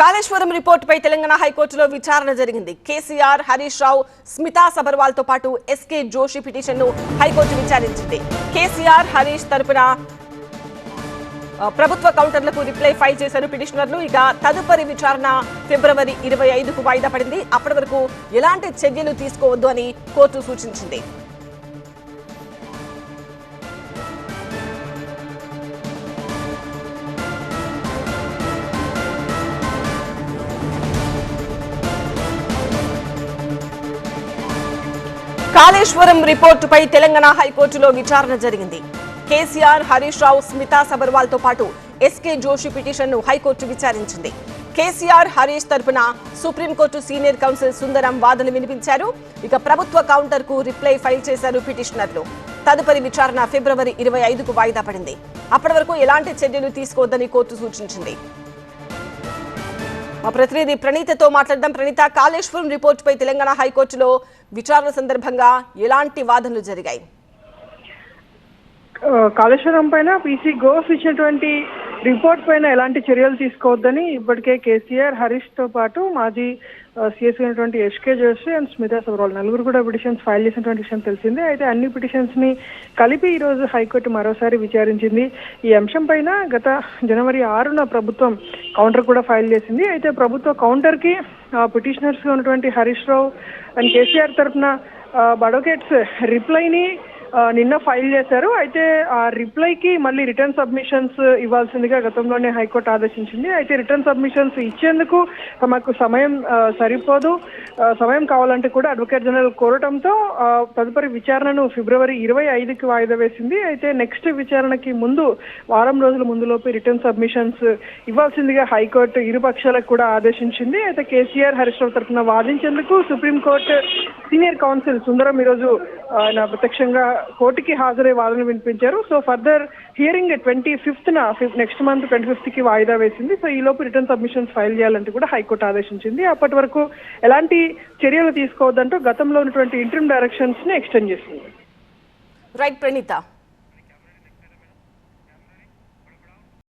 కాళేశ్వరం రిపోర్టుపై తెలంగాణ హైకోర్టులో విచారణ జరిగింది. కేసీఆర్ హరీష్ రావు స్మితా సబర్వాల్తో పాటు ఎస్కే జోషి పిటిషన్ను హైకోర్టు విచారించింది. కేసీఆర్ హరీష్ తరపున ప్రభుత్వ కౌంటర్లకు రిప్లై ఫైల్ చేశారు పిటిషనర్లు. ఇక తదుపరి విచారణ ఫిబ్రవరి ఇరవై ఐదుకు వాయిదా పడింది. అప్పటి వరకు ఎలాంటి చర్యలు తీసుకోవద్దు అని కోర్టు సూచించింది. కాళేశ్వరం రిపోర్టుపై తెలంగాణ హైకోర్టులో విచారణ జరిగింది. కేసీఆర్ హరీష్ రావు స్మితా సబర్వాల్తో పాటు ఎస్కే జోషి పిటిషన్ను హైకోర్టు విచారించింది. కేసీఆర్ హరీష్ తరపున సుప్రీంకోర్టు సీనియర్ కౌన్సిల్ సుందరం వాదనలు వినిపించారు. ఇక ప్రభుత్వ కౌంటర్కు రిప్లై ఫైల్ చేశారు పిటిషనర్లు. తదుపరి విచారణ ఫిబ్రవరి ఇరవై ఐదుకు వాయిదా పడింది. అప్పటి వరకు ఎలాంటి చర్యలు తీసుకోవద్దని కోర్టు సూచించింది. మా ప్రతినిధి ప్రణీతతో మాట్లాడదాం. ప్రణీత కాళేశ్వరం రిపోర్టుపై తెలంగాణ హైకోర్టులో విచారణ సందర్భంగా ఎలాంటి వాదనలు జరిగాయి? కాళేశ్వరం పైన పీసీ గోస్ ఇచ్చినటువంటి రిపోర్ట్ పైన ఎలాంటి చర్యలు తీసుకోవద్దని ఇప్పటికే కేసీఆర్ హరీష్తో పాటు మాజీ సిఎస్ అయినటువంటి S K Joshi and Smita Sabharwal నలుగురు కూడా పిటిషన్స్ ఫైల్ చేసినటువంటి విషయం తెలిసిందే. అయితే అన్ని పిటిషన్స్ని కలిపి ఈ రోజు హైకోర్టు మరోసారి విచారించింది. ఈ అంశం పైన గత జనవరి ఆరున ప్రభుత్వం కౌంటర్ కూడా ఫైల్ చేసింది. అయితే ప్రభుత్వ కౌంటర్కి పిటిషనర్స్గా ఉన్నటువంటి హరీష్ రావు అండ్ కేసీఆర్ తరఫున బడోకేట్స్ రిప్లైని నిన్న ఫైల్ చేశారు. అయితే ఆ రిప్లైకి మళ్ళీ రిటర్న్ సబ్మిషన్స్ ఇవ్వాల్సిందిగా గతంలోనే హైకోర్టు ఆదేశించింది. అయితే రిటర్న్ సబ్మిషన్స్ ఇచ్చేందుకు తమకు సమయం సరిపోదు. సమయం కావాలంటే కూడా అడ్వకేట్ జనరల్ కోరటంతో తదుపరి విచారణను ఫిబ్రవరి ఇరవై ఐదుకి వాయిదా వేసింది. అయితే నెక్స్ట్ విచారణకి ముందు వారం రోజుల ముందులోపు రిటర్న్ సబ్మిషన్స్ ఇవ్వాల్సిందిగా హైకోర్టు ఇరు పక్షాలకు కూడా ఆదేశించింది. అయితే కేసీఆర్ హరీష్ రావు తరఫున వాదించేందుకు supreme court senior counsel Sundaram ఈరోజు ఆయన ప్రత్యక్షంగా కోర్టుకి హాజరై వాదన వినిపించారు. So further hearing twenty fifth నా నెక్స్ట్ మంత్ ట్వంటీ ఫిఫ్త్కి వాయిదా వేసింది. సో ఈ లోపు రిటర్న్ సబ్మిషన్స్ ఫైల్ చేయాలంటూ కూడా హైకోర్టు ఆదేశించింది. అప్పటి వరకు ఎలాంటి చర్యలు తీసుకోవద్దంటూ గతంలో ఉన్నటువంటి ఇంటర్మ్ డైరెక్షన్స్ని ఎక్స్టెండ్ చేసింది. రైట్ ప్రణీత.